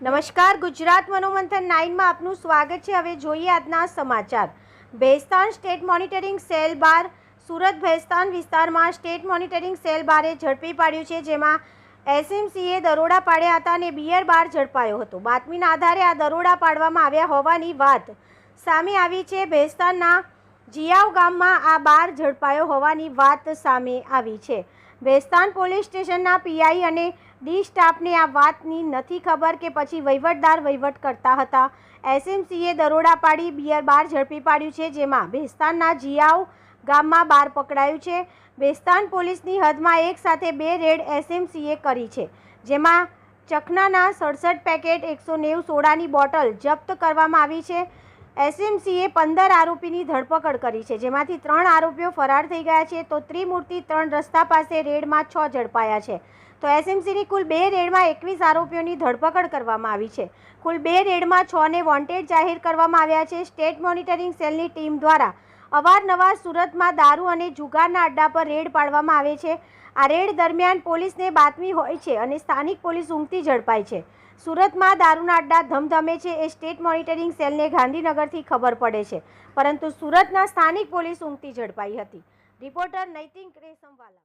નમસ્કાર, ગુજરાત મનોમંથન નાઇનમાં આપનું સ્વાગત છે. હવે જોઈએ આજના સમાચાર. ભેસ્તાન સ્ટેટ મોનિટરિંગ સેલ બાર, સુરત ભેસ્તાન વિસ્તારમાં સ્ટેટ મોનિટરિંગ સેલ બારે ઝડપી પાડ્યું છે, જેમાં એસએમસીએ દરોડા પાડ્યા હતા અને બિયર બાર ઝડપાયો હતો. બાતમીના આધારે આ દરોડા પાડવામાં આવ્યા હોવાની વાત સામે આવી છે. ભેસ્તાનના જિયાવ ગામમાં આ બાર ઝડપાયો હોવાની વાત સામે આવી છે. ભેસ્તાન પોલીસ સ્ટેશનના પીઆઈ અને ડી સ્ટાફને આ વાતની નથી ખબર કે પછી વહીવટદાર વહીવટ કરતા હતા. એસએમસીએ દરોડા પાડી બિયર બાર ઝડપી પાડ્યું છે, જેમાં ભેસ્તાનના જિયાવ ગામમાં બાર પકડાયું છે. ભેસ્તાન પોલીસની હદમાં એક સાથે બે રેડ એસએમસીએ કરી છે, જેમાં ચખનાના સડસઠ પેકેટ એકસો નેવું સોડાની બોટલ જપ્ત કરવામાં આવી છે. એસએમસીએ પંદર આરોપીની ધરપકડ કરી છે, જેમાંથી ત્રણ આરોપીઓ ફરાર થઈ ગયા છે. તો ત્રિમૂર્તિ ત્રણ રસ્તા પાસે રેડમાં છ ઝડપાયા છે. તો એસએમસીની કુલ બે રેડમાં એકવીસ આરોપીઓની ધરપકડ કરવામાં આવી છે. કુલ બે રેડમાં છને વોન્ટેડ જાહેર કરવામાં આવ્યા છે. સ્ટેટ મોનિટરિંગ સેલની ટીમ દ્વારા અવારનવાર સુરતમાં દારૂ અને જુગારના અડ્ડા પર રેડ પાડવામાં આવે છે. આ રેડ દરમિયાન પોલીસને બાતમી હોય છે અને સ્થાનિક પોલીસ ઊંઘતી ઝડપાય છે. સુરતમાં દારૂના અડ્ડા ધમધમે છે એ સ્ટેટ મોનિટરિંગ સેલને ગાંધીનગરથી ખબર પડે છે. પરંતુ સુરતના સ્થાનિક પોલીસ ઊંઘતી ઝડપાઈ હતી. રિપોર્ટર નૈતિક રેશમવાલા